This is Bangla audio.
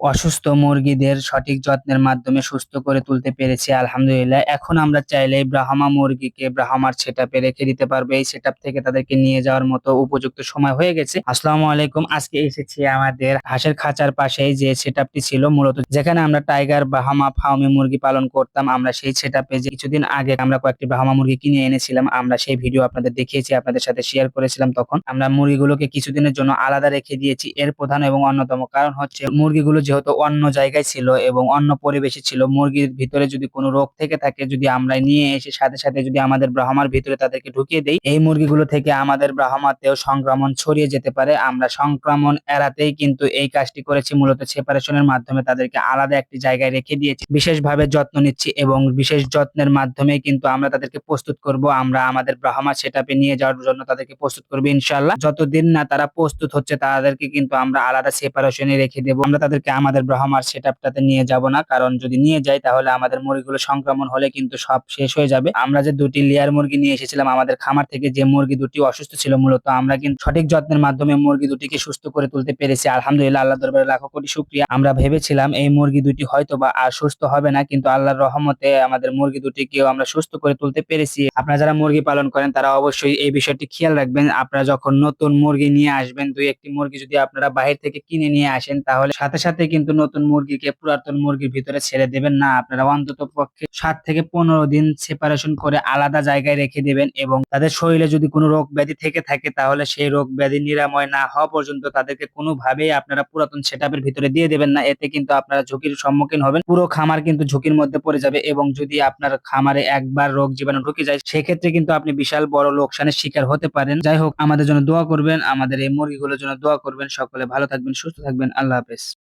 অসুস্থ মুরগিদের সঠিক যত্নের মাধ্যমে সুস্থ করে তুলতে পেরেছি আলহামদুলিল্লাহ। এখন আমরা চাইলে ব্রাহ্মা মুরগিকে ব্রাহ্মার সেটআপে রেখে দিতে পারব। এই সেটআপ থেকে তাদেরকে নিয়ে যাওয়ার মতো উপযুক্ত সময় হয়ে গেছে। আসসালামু আলাইকুম। আজকে এসেছি আমাদের হাঁসের খাঁচার পাশেই যে সেটআপটি ছিল মূলত যেখানে আমরা টাইগার ব্রাহ্মা ফার্মে মুরগি পালন করতাম। আমরা সেই সেটআপে যে কিছুদিন আগে আমরা কয়েকটি ব্রাহ্মা মুরগি কিনে এনেছিলাম। আমরা সেই ভিডিও আপনাদের দেখিয়েছি, আপনাদের সাথে শেয়ার করেছিলাম তখন। আমরা মুরগিগুলোকে কিছুদিনের জন্য আলাদা রেখে দিয়েছি। এর প্রধান এবং অন্যতম কারণ হচ্ছে মুরগিগুলো যেহেতু অন্য জায়গায় ছিল এবং অন্য পরিবেশে ছিল, মুরগির ভিতরে যদি কোনো রোগ থেকে থাকে, যদি আমরা নিয়ে এসে সাথে সাথে যদি আমাদের ব্রাহ্মার ভিতরে তাদেরকে ঢুকিয়ে দেই, এই মুরগিগুলো থেকে আমাদের ব্রাহ্মাতেও সংক্রমণ ছড়িয়ে যেতে পারে। আমরা সংক্রমণ এড়াতেই কিন্তু এই কাজটি করেছি, মূলত সেপারেশনের মাধ্যমে তাদেরকে আলাদা একটি জায়গায় রেখে দিয়েছি। বিশেষভাবে যত্ন নিচ্ছি এবং বিশেষ যত্নের মাধ্যমে কিন্তু আমরা তাদেরকে প্রস্তুত করব। আমরা আমাদের ব্রাহ্মা সেটআপে নিয়ে যাওয়ার জন্য তাদেরকে প্রস্তুত করব ইনশাল্লাহ যতদিন না তারা প্রস্তুত হচ্ছে, তাদেরকে কিন্তু আমরা আলাদা সেপারেশনে রেখে দেবো। আমরা তাদেরকে আমাদের ব্রাহ্মার সেটআপটাতে নিয়ে যাব না। কারণ যদি নিয়ে যাই, তাহলে আমাদের মুরগিগুলো সংক্রমণ হলে কিন্তু সব শেষ হয়ে যাবে। আমরা যে দুটি লেয়ার মুরগি নিয়ে এসেছিলাম, আমাদের খামার থেকে যে মুরগি দুটি অসুস্থ ছিল মূলত, আমরা কিন্তু সঠিক যত্নের মাধ্যমে মুরগি দুটিকে সুস্থ করে তুলতে পেরেছি। আলহামদুলিল্লাহ আল্লাহ দরবারে লাখো কোটি শুক্রিয়া। আমরা ভেবেছিলাম এই মুরগি দুটি হয়তো বা আর সুস্থ হবে না, কিন্তু আল্লাহর রহমতে আমাদের মুরগি দুটিকেও আমরা সুস্থ করে তুলতে পেরেছি। আপনারা যারা মুরগি পালন করেন, তারা অবশ্যই এই বিষয়টি খেয়াল রাখবেন। আপনারা যখন নতুন মুরগি নিয়ে আসবেন দুই একটি মুরগি যদি আপনারা বাহির থেকে কিনে নিয়ে আসেন, তাহলে সাথে সাথে কিন্তু নতুন মুরগিকে পুরাতন মুরগির ভিতরে ছেড়ে দেবেন না। আপনারা অন্তত পক্ষে সাত থেকে পনেরো দিন সেপারেশন করে আলাদা জায়গায় রেখে দেবেন এবং তাদের শরীরে যদি কোনো রোগ ব্যাধি থেকে থাকে তাহলে সেই রোগ ব্যাধি নিরাময় না হওয়া পর্যন্ত তাদেরকে কোনোভাবেই আপনারা পুরাতন সেটআপের ভিতরে দিয়ে দেবেন না। এতে কিন্তু আপনারা ঝুঁকির সম্মুখীন হবেন। পুরো খামার কিন্তু ঝুঁকির মধ্যে পড়ে যাবে এবং যদি আপনার খামারে একবার রোগ জীবাণু ঢুকে যায়, সেক্ষেত্রে কিন্তু আপনি বিশাল বড় লোকসানের শিকার হতে পারেন। যাই হোক, আমাদের জন্য দোয়া করবেন। আমাদের এই মুরগিগুলোর জন্য দোয়া করবেন। সকলে ভালো থাকবেন, সুস্থ থাকবেন। আল্লাহ হাফেজ।